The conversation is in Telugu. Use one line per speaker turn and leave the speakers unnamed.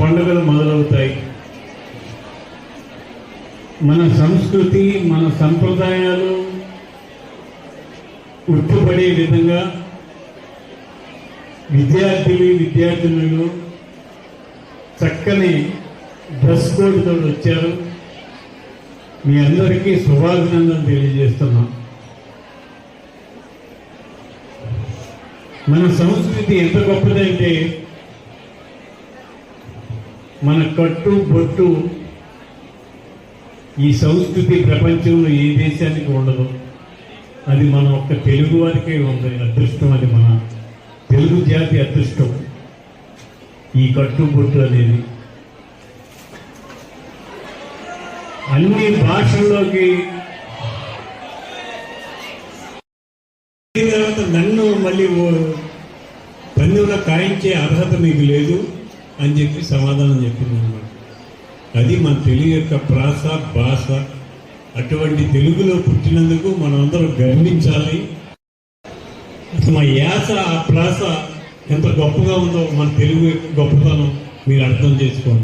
పండుగలు మొదలవుతాయి. మన సంస్కృతి మన సంప్రదాయాలు గుర్తుపడే విధంగా విద్యార్థులు విద్యార్థినులు చక్కని డ్రెస్ కోడ్తో వచ్చారు. మీ అందరికీ శుభాభినందనలు తెలియజేస్తున్నాం. మన సంస్కృతి ఎంత గొప్పదంటే మన కట్టు బొట్టు ఈ సంస్కృతి ప్రపంచంలో ఏ దేశానికి ఉండదు. అది మన ఒక్క తెలుగు వారికే ఉంది. అదృష్టం అది మన తెలుగు జాతి అదృష్టం. ఈ కట్టు బొట్టు అనేది అన్ని భాషల్లోకి తర్వాత నన్ను మళ్ళీ ఓ పందెంలో కాయించే అర్హత మీకు లేదు. అని చెప్పి సమాధానం చెప్పింది అనమాట అది మన తెలుగు యొక్క ప్రాస భాష అటువంటి తెలుగులో పుట్టినందుకు మనమందరం గర్వించాలి. అసలు మా యాస ఆ ప్రాస ఎంత గొప్పగా ఉందో మన తెలుగు యొక్క గొప్పతనం మీరు అర్థం చేసుకోండి.